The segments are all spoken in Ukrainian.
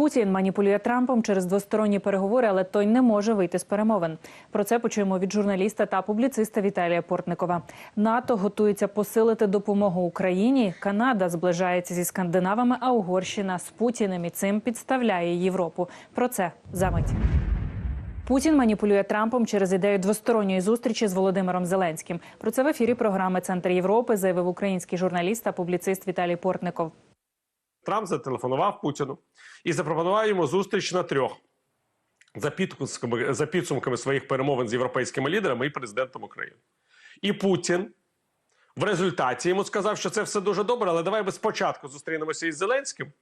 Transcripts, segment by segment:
Путін маніпулює Трампом через двосторонні переговори, але той не може вийти з перемовин. Про це почуємо від журналіста та публіциста Віталія Портникова. НАТО готується посилити допомогу Україні. Канада зближається зі скандинавами, а Угорщина з Путіним і цим підставляє Європу. Про це за мить. Путін маніпулює Трампом через ідею двосторонньої зустрічі з Володимиром Зеленським. Про це в ефірі програми Центр Європи заявив український журналіст та публіцист Віталій Портников. Трамп зателефонував Путіну і запропонував йому зустріч на трьох за підсумками, за підсумками своїх перемовин з європейськими лідерами і президентом України. І Путін в результаті йому сказав, що це все дуже добре, але давай ми спочатку зустрінемося із Зеленським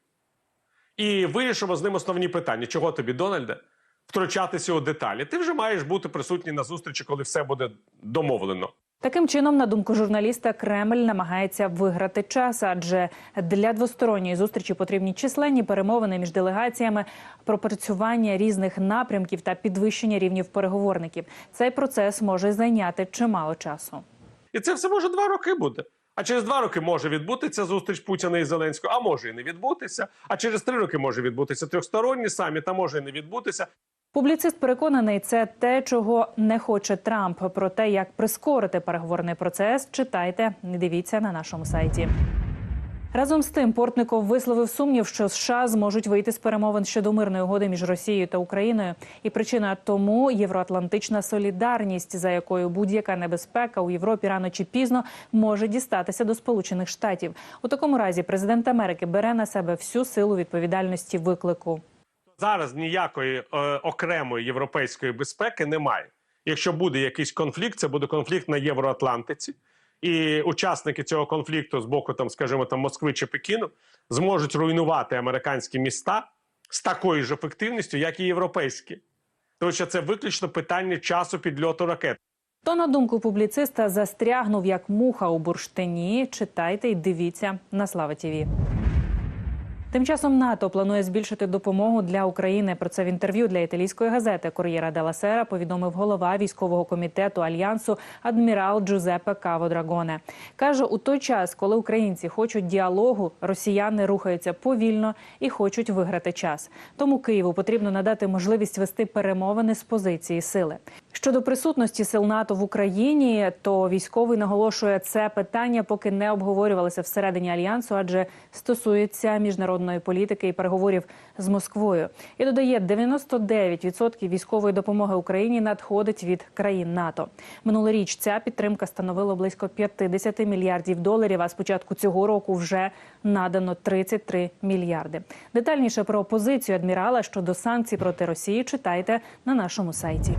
і вирішимо з ним основні питання. Чого тобі, Дональде, втручатися у деталі? Ти вже маєш бути присутній на зустрічі, коли все буде домовлено. Таким чином, на думку журналіста, Кремль намагається виграти час, адже для двосторонньої зустрічі потрібні численні перемовини між делегаціями, пропрацювання різних напрямків та підвищення рівнів переговорників. Цей процес може зайняти чимало часу. І це все може два роки буде. А через два роки може відбутися зустріч Путіна і Зеленського, а може і не відбутися. А через три роки може відбутися трьохсторонній саміт, а може і не відбутися. Публіцист переконаний, це те, чого не хоче Трамп. Про те, як прискорити переговорний процес, читайте, дивіться на нашому сайті. Разом з тим, Портников висловив сумнів, що США зможуть вийти з перемовин щодо мирної угоди між Росією та Україною. І причина тому євроатлантична солідарність, за якою будь-яка небезпека у Європі рано чи пізно може дістатися до Сполучених Штатів. У такому разі президент Америки бере на себе всю силу відповідальності виклику. Зараз ніякої е, окремої європейської безпеки немає. Якщо буде якийсь конфлікт, це буде конфлікт на Євроатлантиці. І учасники цього конфлікту з боку, там, скажімо, там Москви чи Пекіну зможуть руйнувати американські міста з такою ж ефективністю, як і європейські. Тому що це виключно питання часу підльоту ракет. То, на думку публіциста, застрягнув як муха у бурштині. Читайте і дивіться на Слава Тіві. Тим часом НАТО планує збільшити допомогу для України. Про це в інтерв'ю для італійської газети Кор'єра Дела Сера повідомив голова військового комітету альянсу адмірал Джузеппе Каво Драгоне. каже у той час, коли українці хочуть діалогу, росіяни рухаються повільно і хочуть виграти час. Тому Києву потрібно надати можливість вести перемовини з позиції сили. Щодо присутності сил НАТО в Україні, то військовий наголошує це питання, поки не обговорювалося всередині альянсу, адже стосується міжнародної політики і переговорів з Москвою. І додає 99% військової допомоги Україні надходить від країн НАТО. Минулоріч ця підтримка становила близько 50 мільярдів доларів. А з початку цього року вже надано 33 мільярди. Детальніше про позицію адмірала щодо санкцій проти Росії читайте на нашому сайті.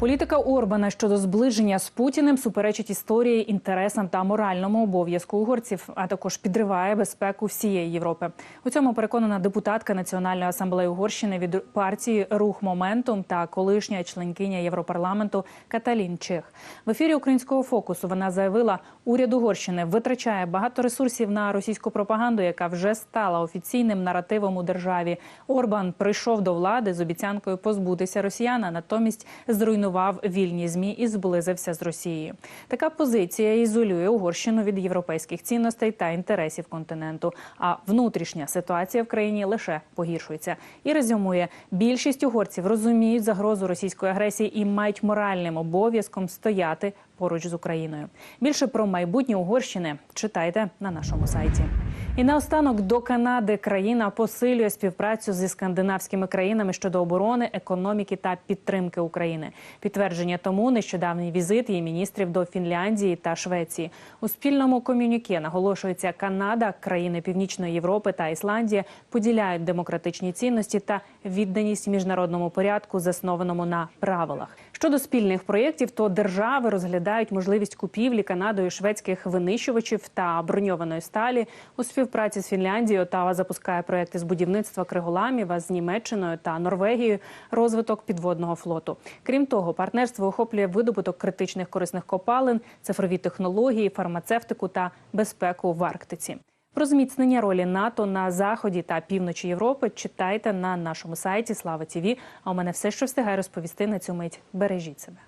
Політика Орбана щодо зближення з Путіним суперечить історії, інтересам та моральному обов'язку угорців, а також підриває безпеку всієї Європи. У цьому переконана депутатка Національної асамблеї Угорщини від партії Рух Моментум та колишня членкиня Європарламенту Каталін Чех. В ефірі українського фокусу вона заявила, уряд Угорщини витрачає багато ресурсів на російську пропаганду, яка вже стала офіційним наративом у державі. Орбан прийшов до влади з обіцянкою позбутися росіяна, натомість зруйнував вільні змі і зблизився з Росією. Така позиція ізолює Угорщину від європейських цінностей та інтересів континенту. А внутрішня ситуація в країні лише погіршується. І резюмує, більшість угорців розуміють загрозу російської агресії і мають моральним обов'язком стояти поруч з Україною. Більше про майбутнє Угорщини читайте на нашому сайті. І наостанок до Канади країна посилює співпрацю зі скандинавськими країнами щодо оборони, економіки та підтримки України. Підтвердження тому нещодавній візит її міністрів до Фінляндії та Швеції. У спільному комюніке наголошується Канада, країни Північної Європи та Ісландія поділяють демократичні цінності та відданість міжнародному порядку, заснованому на правилах. Щодо спільних проєктів, то держави розглядають можливість купівлі Канадою шведських винищувачів та броньованої сталі у співпраці з Фінляндією. Оттава запускає проєкти з будівництва криголамів, з Німеччиною та Норвегією розвиток підводного флоту. Крім того, партнерство охоплює видобуток критичних корисних копалин, цифрові технології, фармацевтику та безпеку в Арктиці. Про зміцнення ролі НАТО на заході та півночі Європи читайте на нашому сайті Слава Тіві. А у мене все, що встигає розповісти на цю мить. Бережіть себе.